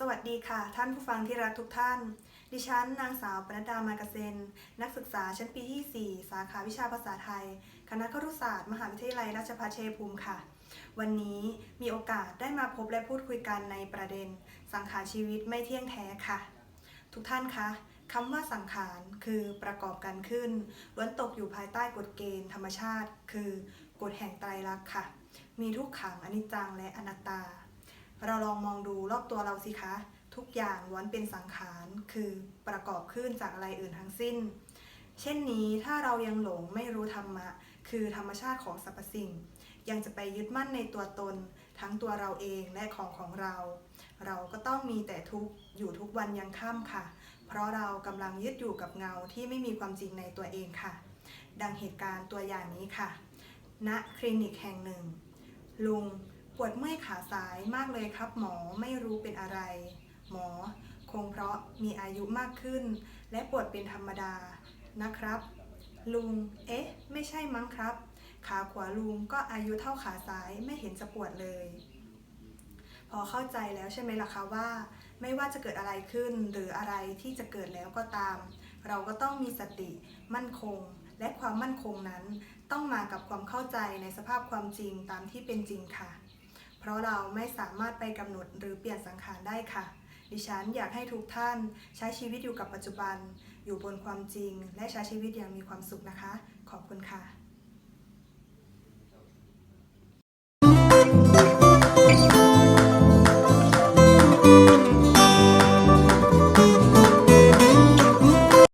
สวัสดีค่ะ ท่านผู้ฟังที่รักทุกท่าน ดิฉันนางสาวปนัดดามากเซน นักศึกษาชั้นปีที่ 4 สาขาวิชาภาษาไทย คณะครุศาสตร์ มหาวิทยาลัยราชภัฏเชยภูมิค่ะ วันนี้มีโอกาสได้มาพบและพูดคุยกันในประเด็น สังขารชีวิตไม่เที่ยงแท้ค่ะ ทุกท่านคะคำว่าสังขารคือประกอบกันขึ้นล้วนตกอยู่ภายใต้กฎเกณฑ์ธรรมชาติ คือกฎแห่งไตรลักษณ์ค่ะ มีทุกขังอนิจจังและอนัตตา เราลองมองดูรอบตัวเราสิคะ ทุกอย่างล้วนเป็นสังขารคือประกอบขึ้นจากอะไรอื่นทั้งสิ้น เช่นนี้ถ้าเรายังหลงไม่รู้ธรรมะ คือธรรมชาติของสรรพสิ่ง ยังจะไปยึดมั่นในตัวตน ทั้งตัวเราเองและของของเรา เราก็ต้องมีแต่ทุกอยู่ทุกวันยังค่ำค่ะ เพราะเรากำลังยึดอยู่กับเงาที่ไม่มีความจริงในตัวเองค่ะ ดังเหตุการณ์ตัวอย่างนี้ค่ะณคลินิกแห่งหนึ่ง ลุง ปวดเมื่อยขาซ้ายมากเลยครับ หมอไม่รู้เป็นอะไร หมอ คงเพราะมีอายุมากขึ้น และปวดเป็นธรรมดานะครับ ลุง เอ๊ะ ไม่ใช่มั้งครับ ขาขวาลุงก็อายุเท่าขาซ้ายไม่เห็นจะปวดเลย พอเข้าใจแล้วใช่ไหมล่ะคะว่า ไม่ว่าจะเกิดอะไรขึ้นหรืออะไรที่จะเกิดแล้วก็ตาม เราก็ต้องมีสติมั่นคงและความมั่นคงนั้น ต้องมากับความเข้าใจในสภาพความจริงตามที่เป็นจริงค่ะ เพราะเราไม่สามารถไปกำหนดหรือเปลี่ยนสังขารได้ค่ะ ดิฉันอยากให้ทุกท่านใช้ชีวิตอยู่กับปัจจุบัน อยู่บนความจริง และใช้ชีวิตอย่างมีความสุขนะคะ ขอบคุณค่ะ